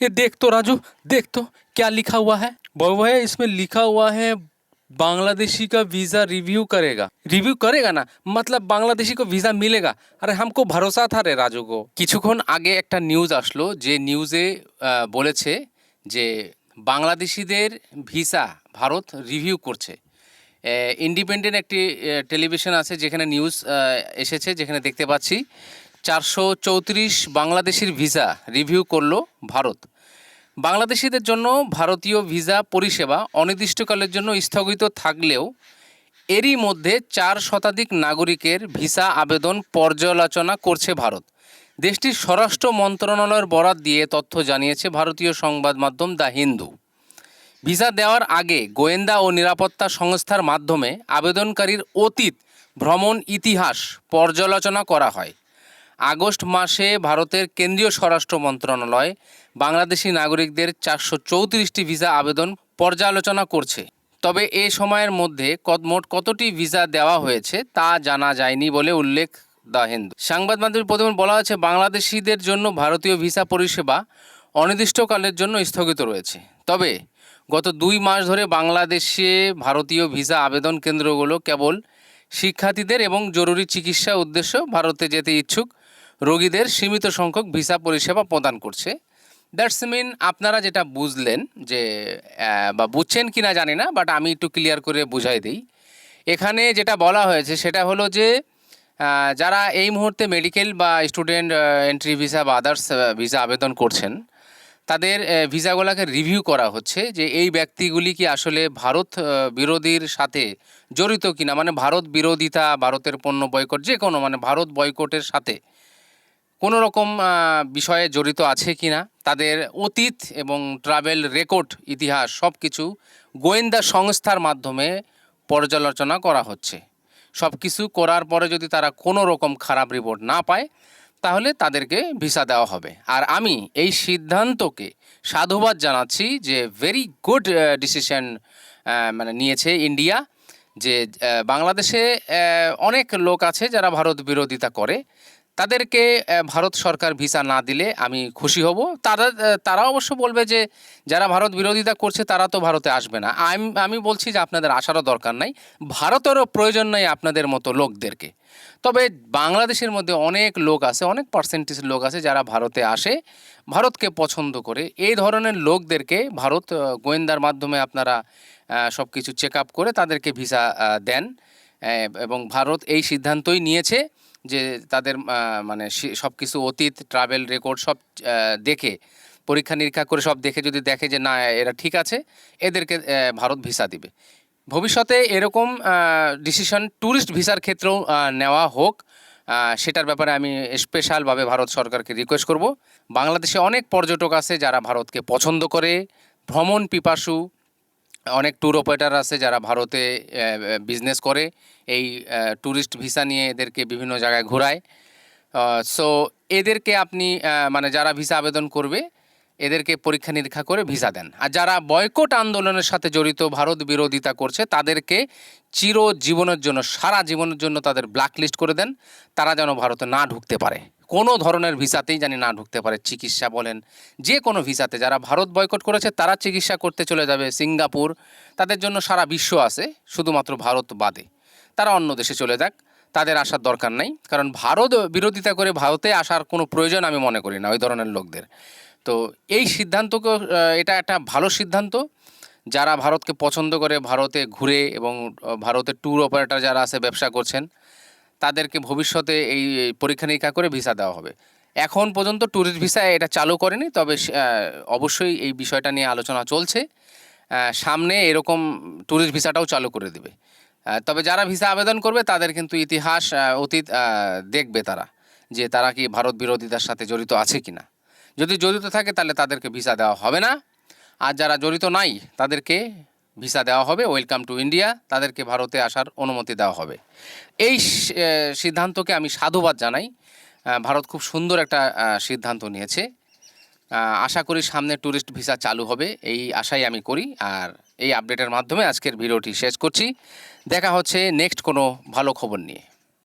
ये देख तो राजू देख तो क्या लिखा हुआ है बाबू भैया इसमें लिखा हुआ है बांग्लादेशी का वीज़ा रिव्यू करेगा रिव्यू करेगा না मतलब বাংলাদেশি को वीज़ा मिलेगा अरे हमको भरोसा था रे রাজু को কিছুক্ষণ আগে একটা নিউজ আসলো যে নিউজে আহ, বলেছে যে বাংলাদেশিদের ভিসা ভারত রিভিউ করছে ইন্ডিপেন্ডেন্ট একটি টেলিভিশন আছে যেখানে নিউজ এসেছে যেখানে দেখতে পাচ্ছি চারশো চৌত্রিশ বাংলাদেশির ভিসা রিভিউ করল ভারত। বাংলাদেশিদের জন্য ভারতীয় ভিসা পরিষেবা অনির্দিষ্টকালের জন্য স্থগিত থাকলেও এরই মধ্যে চার শতাধিক নাগরিকের ভিসা আবেদন পর্যালোচনা করছে ভারত। দেশটির স্বরাষ্ট্র মন্ত্রণালয়ের বরাত দিয়ে তথ্য জানিয়েছে ভারতীয় সংবাদ মাধ্যম দ্য হিন্দু। ভিসা দেওয়ার আগে গোয়েন্দা ও নিরাপত্তা সংস্থার মাধ্যমে আবেদনকারীর অতীত ভ্রমণ ইতিহাস পর্যালোচনা করা হয়। আগস্ট মাসে ভারতের কেন্দ্রীয় স্বরাষ্ট্র মন্ত্রণালয় বাংলাদেশি নাগরিকদের চারশো চৌত্রিশটি ভিসা আবেদন পর্যালোচনা করছে। তবে এ সময়ের মধ্যে মোট কতটি ভিসা দেওয়া হয়েছে তা জানা যায়নি বলে উল্লেখ দ্য হিন্দু। সাংবাদ মাধ্যমের প্রথমে বলা হয়েছে বাংলাদেশিদের জন্য ভারতীয় ভিসা পরিষেবা অনির্দিষ্টকালের জন্য স্থগিত রয়েছে। তবে গত দুই মাস ধরে বাংলাদেশে ভারতীয় ভিসা আবেদন কেন্দ্রগুলো কেবল শিক্ষার্থীদের এবং জরুরি চিকিৎসা উদ্দেশ্য ভারতে যেতে ইচ্ছুক রোগীদের সীমিত সংখ্যক ভিসা পরিষেবা প্রদান করছে। দ্যাটস মিন আপনারা যেটা বুঝলেন যে বা বুঝছেন কি না জানি না বাট আমি একটু ক্লিয়ার করে বুঝাই দিই। এখানে যেটা বলা হয়েছে সেটা হলো যে যারা এই মুহূর্তে মেডিকেল বা স্টুডেন্ট এন্ট্রি ভিসা বা আদার্স ভিসা আবেদন করছেন, তাদের ভিসাগুলোকে রিভিউ করা হচ্ছে যে এই ব্যক্তিগুলি কি আসলে ভারত বিরোধীর সাথে জড়িত কিনা? মানে ভারত বিরোধিতা, ভারতের পণ্য বয়কট যে কোনো মানে ভারত বয়কটের সাথে কোনো রকম বিষয়ে জড়িত আছে কিনা, তাদের অতীত এবং ট্রাভেল রেকর্ড ইতিহাস সব কিছু গোয়েন্দা সংস্থার মাধ্যমে পর্যালোচনা করা হচ্ছে। সব কিছু করার পরে যদি তারা কোনো রকম খারাপ রিপোর্ট না পায়, তাহলে তাদেরকে ভিসা দেওয়া হবে। আর আমি এই সিদ্ধান্তকে সাধুবাদ জানাচ্ছি যে ভেরি গুড ডিসিশন মানে নিয়েছে ইন্ডিয়া যে বাংলাদেশে অনেক লোক আছে যারা ভারত বিরোধিতা করে। তাদেরকে ভারত সরকার ভিসা না দিলে আমি খুশি হব। তারা তারা অবশ্য বলবে যে, যারা ভারত বিরোধিতা করছে তারা তো ভারতে আসবে না। আমি আমি বলছি যে আপনাদের আসারও দরকার নাই। ভারতেরও প্রয়োজন নেই আপনাদের মতো লোকদেরকে। তবে বাংলাদেশের মধ্যে অনেক লোক আছে, অনেক পার্সেন্টেজ লোক আছে যারা ভারতে আসে, ভারতকে পছন্দ করে। এই ধরনের লোকদেরকে ভারত গোয়েন্দার মাধ্যমে আপনারা সব কিছু চেক আপ করে তাদেরকে ভিসা দেন। এবং ভারত এই সিদ্ধান্তই নিয়েছে। যে তাদের মানে সব কিছু অতীত ট্রাভেল রেকর্ড সব দেখে, পরীক্ষা নিরীক্ষা করে সব দেখে যদি দেখে যে না, এরা ঠিক আছে, এদেরকে ভারত ভিসা দিবে। ভবিষ্যতে এরকম ডিসিশন ট্যুরিস্ট ভিসার ক্ষেত্রেও নেওয়া হোক সেটার ব্যাপারে আমি স্পেশালভাবে ভারত সরকারকে রিকোয়েস্ট করব। বাংলাদেশে অনেক পর্যটক আছে যারা ভারতকে পছন্দ করে। ভ্রমণ পিপাসু অনেক ট্যুর অপারেটার আছে যারা ভারতে বিজনেস করে। এই ট্যুরিস্ট ভিসা নিয়ে এদেরকে বিভিন্ন জায়গায় ঘোরায়। সো এদেরকে আপনি মানে যারা ভিসা আবেদন করবে, এদেরকে পরীক্ষা নিরীক্ষা করে ভিসা দেন। আর যারা বয়কট আন্দোলনের সাথে জড়িত, ভারত বিরোধিতা করছে, তাদেরকে চিরজীবনের জন্য, সারা জীবনের জন্য তাদের ব্ল্যাকলিস্ট করে দেন। তারা যেন ভারতে না ঢুকতে পারে। কোনো ধরনের ভিসাতেই জানি না ঢুকতে পারে। চিকিৎসা বলেন যে কোনো ভিসাতে যারা ভারত বয়কট করেছে, তারা চিকিৎসা করতে চলে যাবে সিঙ্গাপুর। তাদের জন্য সারা বিশ্ব আছে, শুধুমাত্র ভারত বাদে। তারা অন্য দেশে চলে যাক, তাদের আসার দরকার নাই। কারণ ভারত বিরোধিতা করে ভারতে আসার কোনো প্রয়োজন আমি মনে করি না, ওই ধরনের লোকদের। তো এই সিদ্ধান্তকে এটা একটা ভালো সিদ্ধান্ত। যারা ভারতকে পছন্দ করে, ভারতে ঘুরে এবং ভারতের ট্যুর অপারেটর যারা আছে, ব্যবসা করছেন তাদেরকে ভবিষ্যতে এই পরীক্ষা নিরীক্ষা করে ভিসা দেওয়া হবে। এখন পর্যন্ত ট্যুরিস্ট ভিসা এটা চালু করেনি, তবে অবশ্যই এই বিষয়টা নিয়ে আলোচনা চলছে। সামনে এরকম ট্যুরিস্ট ভিসাটাও চালু করে দেবে। তবে যারা ভিসা আবেদন করবে, তাদের কিন্তু ইতিহাস অতীত দেখবে তারা যে তারা কি ভারত বিরোধিতার সাথে জড়িত আছে কি না যদি জড়িত থাকে, তাহলে তাদেরকে ভিসা দেওয়া হবে না। আর যারা জড়িত নাই, তাদেরকে ভিসা দেওয়া হবে, ওয়েলকাম টু ইন্ডিয়া, তাদেরকে ভারতে আসার অনুমতি দেওয়া হবে। এই সিদ্ধান্তকে আমি সাধুবাদ জানাই। ভারত খুব সুন্দর একটা সিদ্ধান্ত নিয়েছে। আশা করি সামনে ট্যুরিস্ট ভিসা চালু হবে, এই আশাই আমি করি। আর এই আপডেটের মাধ্যমে আজকের ভিডিওটি শেষ করছি। দেখা হচ্ছে নেক্সট কোনো ভালো খবর নিয়ে।